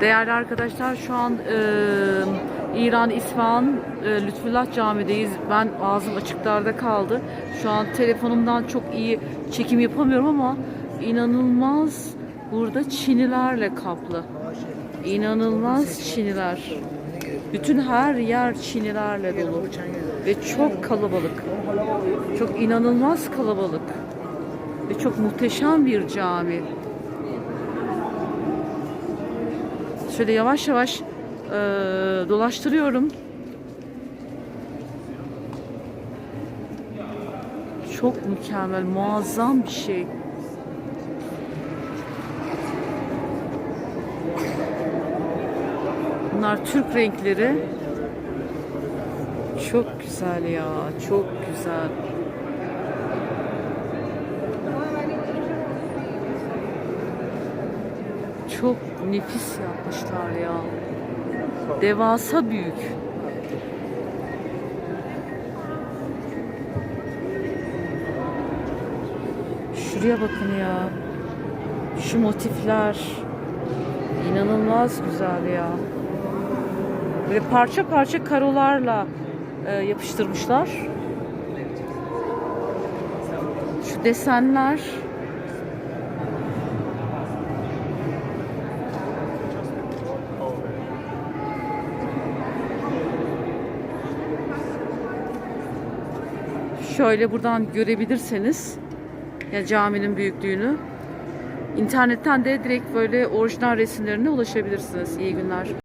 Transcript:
Değerli arkadaşlar şu an e, İran İsfahan e, Lütfullah Camii'deyiz. Ben ağzım açıklarda kaldı. Şu an telefonumdan çok iyi çekim yapamıyorum ama inanılmaz burada çinilerle kaplı. İnanılmaz çiniler. Bütün her yer çinilerle dolu. Ve çok kalabalık. Çok inanılmaz kalabalık. Ve çok muhteşem bir cami. Şöyle yavaş yavaş eee, dolaştırıyorum. Çok mükemmel, muazzam bir şey. Bunlar Türk renkleri. Çok güzel ya, çok güzel. Çok nefis yapmışlar ya. Devasa büyük. Şuraya bakın ya. Şu motifler. İnanılmaz güzel ya. Böyle parça parça karolarla e, yapıştırmışlar. Şu desenler. Şöyle buradan görebilirseniz ya caminin büyüklüğünü internetten de direkt böyle orijinal resimlerine ulaşabilirsiniz. İyi günler.